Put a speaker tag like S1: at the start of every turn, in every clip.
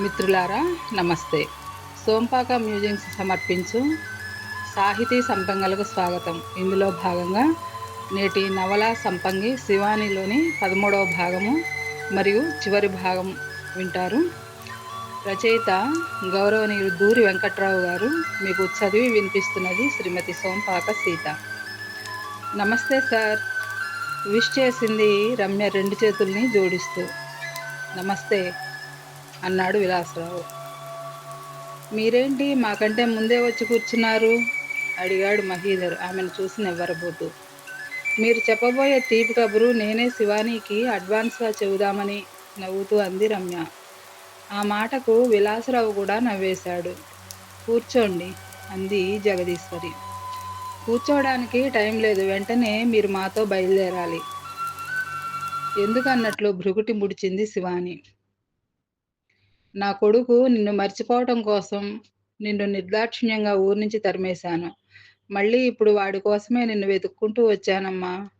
S1: మిత్రులారా నమస్తే. సోంపాక మ్యూజియంస్ సమర్పించు సాహితీ సంపంగలకు స్వాగతం. ఇందులో భాగంగా నేటి నవల సంపంగి శివానిలోని పదమూడవ భాగము మరియు చివరి భాగం వింటారు. రచయిత గౌరవనీయులు దూరి వెంకట్రావు గారు మీకు చదివి వినిపిస్తున్నది శ్రీమతి సోంపాక సీత. నమస్తే సార్. విష్ చేసింది రమ్య రెండు చేతుల్ని జోడిస్తూ. నమస్తే. అన్నాడు విలాసరావు. మీరేంటి మాకంటే ముందే వచ్చి కూర్చున్నారు? అడిగాడు మహీధర్ ఆమెను చూసి నివ్వరబోతూ. మీరు చెప్పబోయే తీపి కబురు నేనే శివానీకి అడ్వాన్స్గా చెబుదామని నవ్వుతూ అంది రమ్య. ఆ మాటకు విలాసరావు కూడా నవ్వేశాడు. కూర్చోండి అంది జగదీశ్వరి. కూర్చోవడానికి టైం లేదు వెంటనే మీరు మాతో బయలుదేరాలి. ఎందుకన్నట్లు భృగుటి ముడిచింది శివాని. నా కొడుకు నిన్ను మర్చిపోవటం కోసం నిన్ను నిర్దాక్షిణ్యంగా ఊరి నుంచి తరిమేశాను. మళ్ళీ ఇప్పుడు వాడి కోసమే నిన్ను వెతుక్కుంటూ వచ్చానమ్మా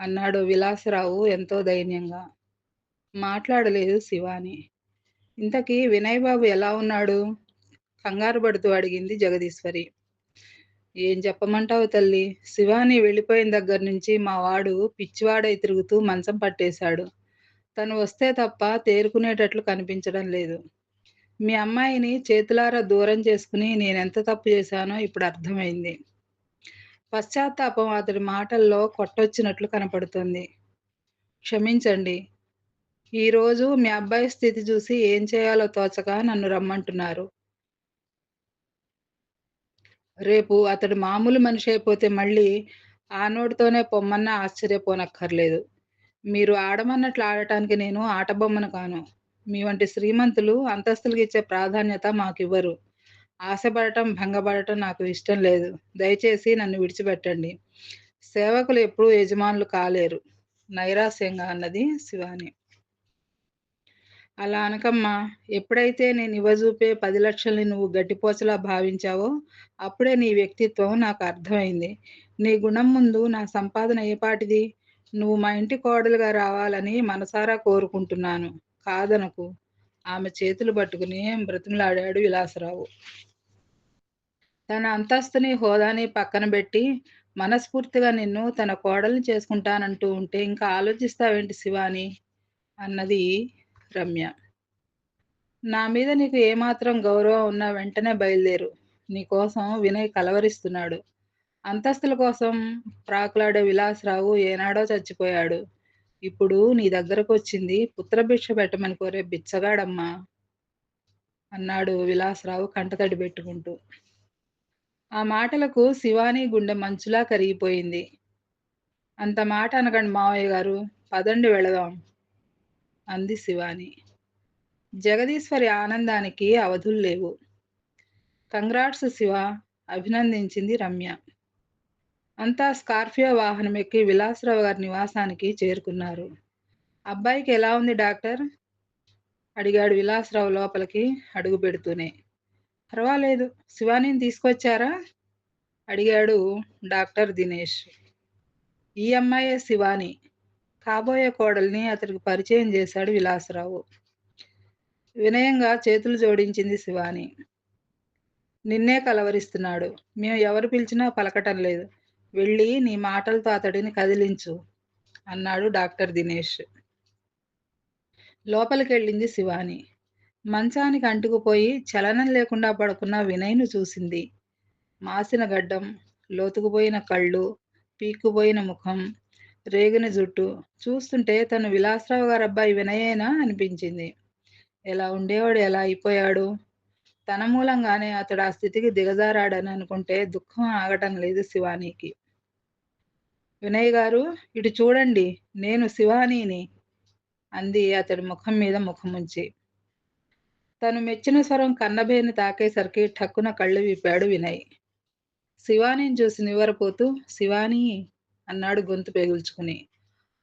S1: అన్నాడు విలాసరావు ఎంతో దైన్యంగా. మాట్లాడలేదు శివాని. ఇంతకీ వినయ్ బాబు ఎలా ఉన్నాడు? కంగారు పడుతూ అడిగింది జగదీశ్వరి. ఏం చెప్పమంటావు తల్లి? శివాని వెళ్ళిపోయిన దగ్గర నుంచి మా వాడు పిచ్చివాడై తిరుగుతూ మంచం పట్టేశాడు. తను వస్తే తప్ప తేరుకునేటట్లు కనిపించడం లేదు. మీ అమ్మాయిని చేతులారా దూరం చేసుకుని నేనెంత తప్పు చేశానో ఇప్పుడు అర్థమైంది. పశ్చాత్తాపం అతడి మాటల్లో కొట్టొచ్చినట్లు కనపడుతుంది. క్షమించండి. ఈరోజు మీ అబ్బాయి స్థితి చూసి ఏం చేయాలో తోచక నన్ను రమ్మంటున్నారు. రేపు అతడు మామూలు మనిషి అయిపోతే మళ్ళీ ఆ నోటితోనే పొమ్మన్నా ఆశ్చర్యపోనక్కర్లేదు. మీరు ఆడమన్నట్లు ఆడటానికి నేను ఆటబొమ్మను కాను. మీ వంటి శ్రీమంతులు అంతస్తులకు ఇచ్చే ప్రాధాన్యత మాకివ్వరు. ఆశపడటం భంగపడటం నాకు ఇష్టం లేదు. దయచేసి నన్ను విడిచిపెట్టండి. సేవకులు ఎప్పుడూ యజమానులు కాలేరు. నైరాస్యంగా అన్నది శివాని. అలా అనకమ్మా ఎప్పుడైతే నేను ఇవ్వజూపే పది లక్షల్ని నువ్వు గట్టిపోచలా భావించావో అప్పుడే నీ వ్యక్తిత్వం నాకు అర్థమైంది. నీ గుణం ముందు నా సంపాదన ఏపాటిది నువ్వు మా ఇంటి కోడలుగా రావాలని మనసారా కోరుకుంటున్నాను. కాదనకు. ఆమె చేతులు పట్టుకుని బ్రతిమలాడాడు విలాసరావు. తన అంతస్తుని హోదాని పక్కన పెట్టి మనస్ఫూర్తిగా నిన్ను తన కోడల్ని చేసుకుంటానంటూ ఉంటే ఇంకా ఆలోచిస్తావేంటి శివాని? అన్నది రమ్య. నా మీద నీకు ఏమాత్రం గౌరవం ఉన్నా వెంటనే బయలుదేరు. నీకోసం వినయ్ కలవరిస్తున్నాడు. అంతస్తుల కోసం ప్రాకులాడే విలాసరావు ఏనాడో చచ్చిపోయాడు. ఇప్పుడు నీ దగ్గరకు వచ్చింది పుత్రభిక్ష పెట్టమని కోరే బిచ్చగాడమ్మా అన్నాడు విలాసరావు కంటతడి పెట్టుకుంటూ. ఆ మాటలకు శివాని గుండె మంచులా కరిగిపోయింది. అంత మాట అనకండి మావయ్య గారు పదండి వెళదాం అంది శివాని. జగదీశ్వరి ఆనందానికి అవధులు లేవు. కంగ్రాట్స్ శివ అభినందించింది రమ్య. అంతా స్కార్పియో వాహనం ఎక్కి విలాసరావు గారి నివాసానికి చేరుకున్నారు. అబ్బాయికి ఎలా ఉంది డాక్టర్? అడిగాడు విలాసరావు లోపలికి అడుగు పెడుతూనే. పర్వాలేదు శివానిని తీసుకొచ్చారా? అడిగాడు డాక్టర్ దినేష్. ఈ అమ్మాయే శివాని. కాబోయే కోడల్ని అతడికి పరిచయం చేశాడు విలాసరావు. వినయంగా చేతులు జోడించింది శివాని. నిన్నే కలవరిస్తున్నాడు. మేము ఎవరు పిలిచినా పలకటం లేదు. వెళ్ళి నీ మాటలతో అతడిని కదిలించు అన్నాడు డాక్టర్ దినేష్. లోపలికి వెళ్ళింది శివాని. మంచానికి అంటుకుపోయి చలనం లేకుండా పడుకున్న వినయ్ను చూసింది. మాసిన గడ్డం లోతుకుపోయిన కళ్ళు పీక్కుపోయిన ముఖం రేగిన జుట్టు చూస్తుంటే తను విలాసరావు గారు అబ్బాయి వినయేనా అనిపించింది. ఎలా ఉండేవాడు ఎలా అయిపోయాడు? తన మూలంగానే అతడు ఆ స్థితికి దిగజారాడని అనుకుంటే దుఃఖం ఆగటం లేదు శివానీకి. వినయ్ గారు ఇటు చూడండి నేను శివానీని అంది అతడి ముఖం మీద ముఖముంచి తను మెచ్చిన స్వరం కన్నబేని తాకేసరికి ఠక్కున కళ్ళు విప్పాడు వినయ్. శివానీని చూసి నివ్వరపోతూ శివానీ అన్నాడు గొంతు పెగుల్చుకుని.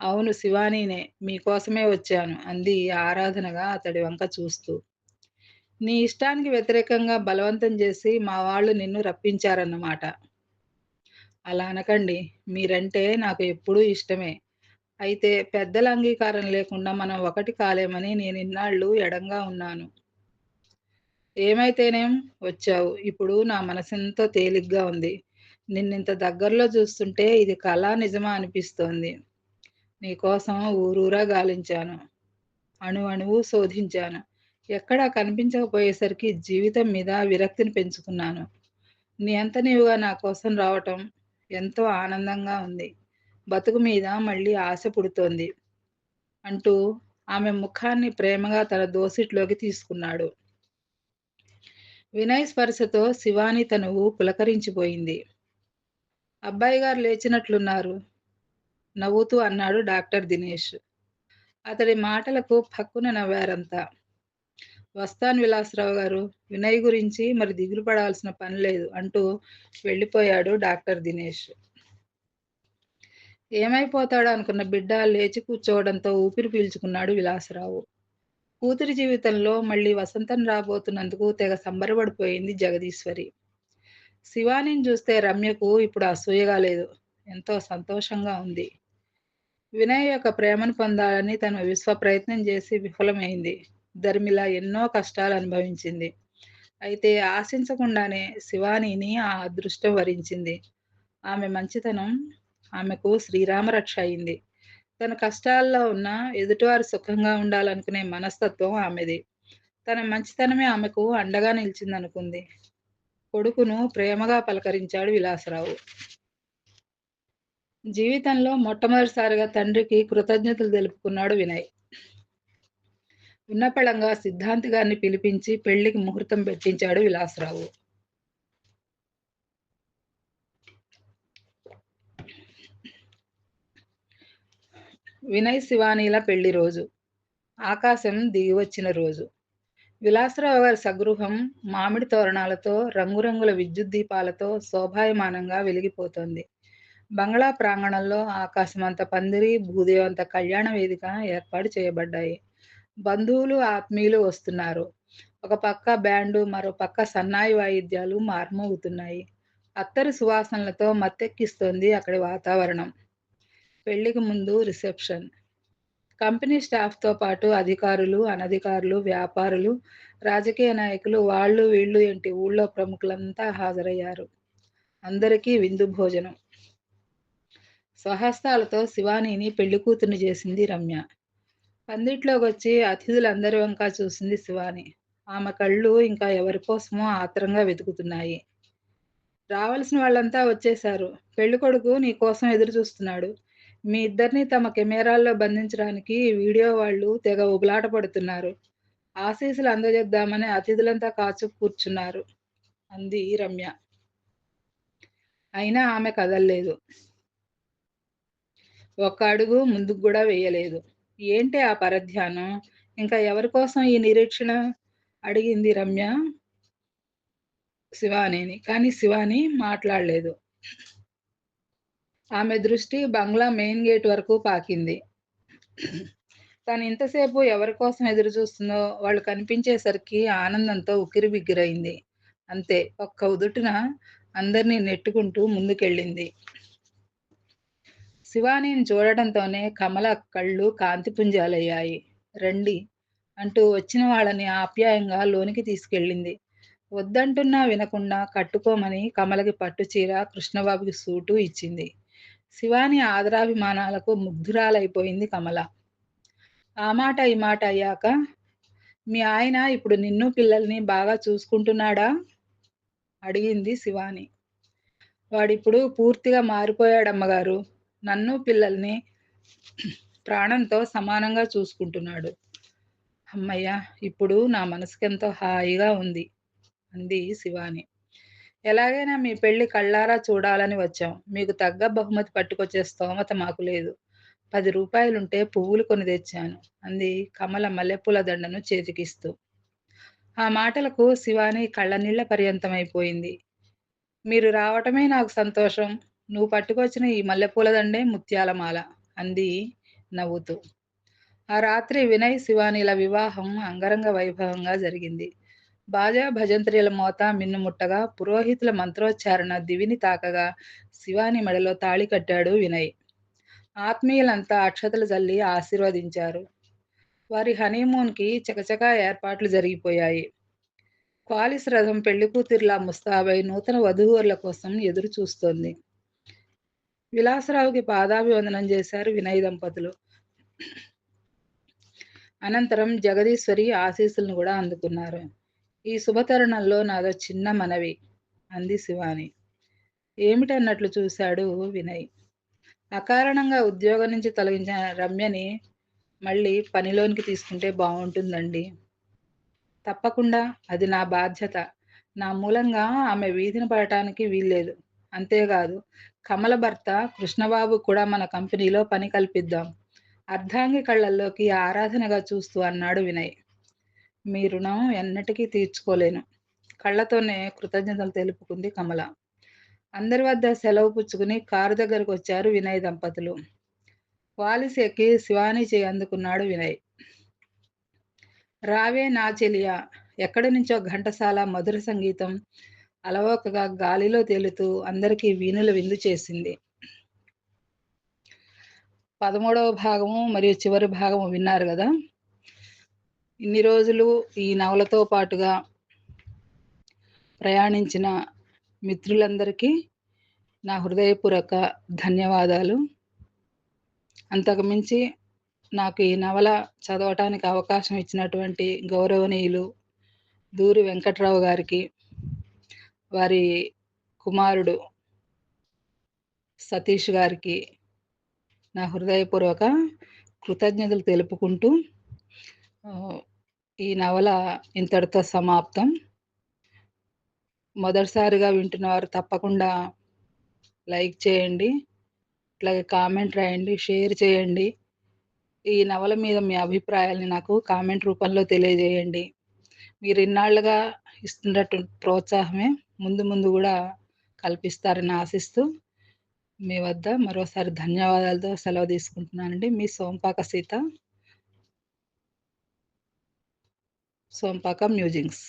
S1: అవును శివానీనే మీకోసమే వచ్చాను అంది ఆరాధనగా అతడి వంక చూస్తూ. నీ ఇష్టానికి వ్యతిరేకంగా బలవంతం చేసి మా వాళ్ళు నిన్ను రప్పించారన్నమాట. అలా అనకండి మీరంటే నాకు ఎప్పుడూ ఇష్టమే అయితే పెద్దల అంగీకారం లేకుండా మనం ఒకటి కాలేమని నేను ఇన్నాళ్ళు ఎడంగా ఉన్నాను ఏమైతేనేం వచ్చావు. ఇప్పుడు నా మనసెంతో తేలిగ్గా ఉంది. నిన్నింత దగ్గరలో చూస్తుంటే ఇది కళా నిజమా అనిపిస్తోంది. నీకోసం ఊరూరా గాలించాను. అణువణువు శోధించాను. ఎక్కడా కనిపించకపోయేసరికి జీవితం మీద విరక్తిని పెంచుకున్నాను. నీ అంత నీవుగా నా కోసం రావటం ఎంతో ఆనందంగా ఉంది. బతుకు మీద మళ్ళీ ఆశ పుడుతోంది అంటూ ఆమె ముఖాన్ని ప్రేమగా తన దోసిట్లోకి తీసుకున్నాడు. వినయ్ స్పర్శతో శివాని తనువు పులకరించిపోయింది. అబ్బాయి గారు లేచినట్లున్నారు నవ్వుతూ అన్నాడు డాక్టర్ దినేష్. అతడి మాటలకు పక్కున నవ్వారంతా. వస్తాను విలాసరావు గారు. వినయ్ గురించి మరి దిగులు పడాల్సిన పనిలేదు అంటూ వెళ్ళిపోయాడు డాక్టర్ దినేష్. ఏమైపోతాడో అనుకున్న బిడ్డ లేచి కూర్చోవడంతో ఊపిరి పీల్చుకున్నాడు విలాసరావు. కూతురి జీవితంలో మళ్ళీ వసంతం రాబోతున్నందుకు తెగ సంబరపడిపోయింది జగదీశ్వరి. శివానిని చూస్తే రమ్యకు ఇప్పుడు అసూయగా లేదు. ఎంతో సంతోషంగా ఉంది. వినయ్ యొక్క ప్రేమను పొందాలని తను విశ్వ ప్రయత్నం చేసి విఫలమైంది. ధర్మిల ఎన్నో కష్టాలు అనుభవించింది. అయితే ఆశించకుండానే శివానీని ఆ అదృష్టం వరించింది. ఆమె మంచితనం ఆమెకు శ్రీరామరక్ష అయింది. తన కష్టాల్లో ఉన్న ఎదుటివారు సుఖంగా ఉండాలనుకునే మనస్తత్వం ఆమెది. తన మంచితనమే ఆమెకు అండగా నిలిచిందనుకుంది. కొడుకును ప్రేమగా పలకరించాడు విలాసరావు. జీవితంలో మొట్టమొదటిసారిగా తండ్రికి కృతజ్ఞతలు తెలుపుకున్నాడు వినయ్. ఉన్నపళంగా సిద్ధాంతి గారిని పిలిపించి పెళ్ళికి ముహూర్తం పెట్టించాడు విలాసరావు. వినయ్ శివానీల పెళ్ళి రోజు. ఆకాశం దిగివచ్చిన రోజు. విలాసరావు గారి సగృహం మామిడి తోరణాలతో, రంగురంగుల విద్యుత్ దీపాలతో శోభాయమానంగా వెలిగిపోతోంది. బంగళా ప్రాంగణంలో ఆకాశమంత పందిరి, భూదేవంత కళ్యాణ వేదిక ఏర్పాటు చేయబడ్డాయి. బంధువులు, ఆత్మీయులు వస్తున్నారు. ఒక పక్క బ్యాండు, మరో పక్క సన్నాయి వాయిద్యాలు మార్మోగుతున్నాయి. అత్తరి సువాసనలతో మత్తెక్కిస్తోంది అక్కడి వాతావరణం. పెళ్ళికి ముందు రిసెప్షన్. కంపెనీ స్టాఫ్తో పాటు అధికారులు, అనధికారులు, వ్యాపారులు, రాజకీయ నాయకులు వాళ్ళు వీళ్ళు ఏంటి ఊళ్ళో ప్రముఖులంతా హాజరయ్యారు. అందరికీ విందు భోజనం. స్వహస్తాలతో శివానీని పెళ్ళికూతుర్ని చేసింది రమ్య. పందిట్లోకి వచ్చి అతిథులందరి వంక చూసింది శివాని. ఆమె కళ్ళు ఇంకా ఎవరికోసమో ఆత్రంగా వెతుకుతున్నాయి. రావాల్సిన వాళ్ళంతా వచ్చేశారు. పెళ్ళికొడుకు నీకోసం ఎదురుచూస్తున్నాడు. మీ ఇద్దరిని తమ కెమెరాల్లో బంధించడానికి వీడియో వాళ్ళు తెగ ఉబలాట పడుతున్నారు. ఆశీస్సులు అందజేద్దామని అతిథులంతా కాచు కూర్చున్నారు అంది రమ్య. అయినా ఆమె కదల్లేదు. ఒక్క అడుగు ముందుకు కూడా వేయలేదు ఏంటి ఆ పరధ్యానం? ఇంకా ఎవరి కోసం ఈ నిరీక్షణ? అడిగింది రమ్య శివానీని. కానీ శివాని మాట్లాడలేదు. ఆమె దృష్టి బంగ్లా మెయిన్ గేట్ వరకు పాకింది. తను ఇంతసేపు ఎవరికోసం ఎదురుచూస్తుందో వాళ్ళు కనిపించేసరికి ఆనందంతో ఉక్కిరి బిగ్గిరైంది అంతే ఒక్క ఉదుటున అందరినీ నెట్టుకుంటూ ముందుకెళ్ళింది. శివానీని చూడటంతోనే కమల కళ్ళు కాంతిపుంజాలయ్యాయి. రండి అంటూ వచ్చిన వాళ్ళని ఆప్యాయంగా లోనికి తీసుకెళ్ళింది. వద్దంటున్నా వినకుండా కట్టుకోమని కమలకి పట్టు చీర కృష్ణబాబుకి సూటు ఇచ్చింది. శివాని ఆదరాభిమానాలకు ముగ్ధురాలైపోయింది కమల. ఆ మాట ఈ మాట అయ్యాక మీ ఆయన ఇప్పుడు నిన్ను పిల్లల్ని బాగా చూసుకుంటున్నాడా? అడిగింది శివాని. వాడిప్పుడు పూర్తిగా మారిపోయాడమ్మగారు నన్ను పిల్లల్ని ప్రాణంతో సమానంగా చూసుకుంటున్నాడు. అమ్మయ్య ఇప్పుడు నా మనసుకెంతో హాయిగా ఉంది అంది శివాని. ఎలాగైనా మీ పెళ్ళి కళ్ళారా చూడాలని వచ్చాం. మీకు తగ్గ బహుమతి పట్టుకొచ్చే స్తోమత మాకు లేదు. పది రూపాయలుంటే పువ్వులు కొని తెచ్చాను అంది కమల మల్లెపూల దండను చేతికిస్తూ. ఆ మాటలకు శివాని కళ్ళనీళ్ళ పర్యంతమైపోయింది. మీరు రావటమే నాకు సంతోషం. నువ్వు పట్టుకొచ్చిన ఈ మల్లెపూల దండే ముత్యాలమాల అంది నవ్వుతూ. ఆ రాత్రి వినయ్, శివానీల వివాహం అంగరంగ వైభవంగా జరిగింది. బాజా భజంత్రీల మోత మిన్నుముట్టగా, పురోహితుల మంత్రోచ్చారణ దివిని తాకగా శివాని మెడలో తాళి కట్టాడు వినయ్. ఆత్మీయులంతా అక్షతలు చల్లి ఆశీర్వదించారు. వారి హనీమూన్కి చకచకా ఏర్పాట్లు జరిగిపోయాయి. క్వాలిస్ రథం పెళ్ళికూతురిలా ముస్తాబై నూతన వధూవరుల కోసం ఎదురు చూస్తోంది విలాసరావుకి పాదాభివందనం చేశారు వినయ్ దంపతులు. అనంతరం జగదీశ్వరి ఆశీస్సులను కూడా అందుకున్నారు. ఈ శుభతరుణంలో నాదో చిన్న మనవి అంది శివాని. ఏమిటన్నట్లు చూశాడు వినయ్. అకారణంగా ఉద్యోగం నుంచి తొలగించిన రమ్యని మళ్ళీ పనిలోనికి తీసుకుంటే బాగుంటుందండి. తప్పకుండా అది నా బాధ్యత. నా మూలంగా ఆమె వీధిని పడటానికి వీల్లేదు. అంతేకాదు కమల భర్త కృష్ణబాబు కూడా మన కంపెనీలో పని కల్పిద్దాం. అర్ధాంగి కళ్ళల్లోకి ఆరాధనగా చూస్తూ అన్నాడు వినయ్. మీ రుణం ఎన్నటికీ తీర్చుకోలేను. కళ్ళతోనే కృతజ్ఞతలు తెలుపుకుంది కమల. అందరి వద్ద సెలవు పుచ్చుకుని కారు దగ్గరకు వచ్చారు వినయ్ దంపతులు. వాలిస్ ఎక్కి శివాని చేయి అందుకున్నాడు వినయ్. రావే నా చెలియా ఎక్కడి నుంచో ఘంటసాల మధుర సంగీతం అలవోకగా గాలిలో తేలుతూ అందరికీ వీణుల విందు చేసింది. పదమూడవ భాగము మరియు చివరి భాగము విన్నారు కదా. ఇన్ని రోజులు ఈ నవలతో పాటుగా ప్రయాణించిన మిత్రులందరికీ నా హృదయపూర్వక ధన్యవాదాలు. అంతకుమించి నాకు ఈ నవల చదవటానికి అవకాశం ఇచ్చినటువంటి గౌరవనీయులు దూరి వెంకట్రావు గారికి వారి కుమారుడు సతీష్ గారికి నా హృదయపూర్వక కృతజ్ఞతలు తెలుపుకుంటూ ఈ నవల ఇంతటితో సమాప్తం. మొదటిసారిగా వింటున్న వారు తప్పకుండా లైక్ చేయండి అట్లాగే కామెంట్ రాయండి షేర్ చేయండి. ఈ నవల మీద మీ అభిప్రాయాల్ని నాకు కామెంట్ రూపంలో తెలియజేయండి. మీరు ఇన్నాళ్ళుగా ఇస్తున్నటువంటి ప్రోత్సాహమే. ముందు ముందు కూడా కల్పిస్తారని ఆశిస్తూ మీ వద్ద మరోసారి ధన్యవాదాలతో సెలవు తీసుకుంటున్నానండి. మీ సోంపాక సీత సోంపాక మ్యూజింగ్స్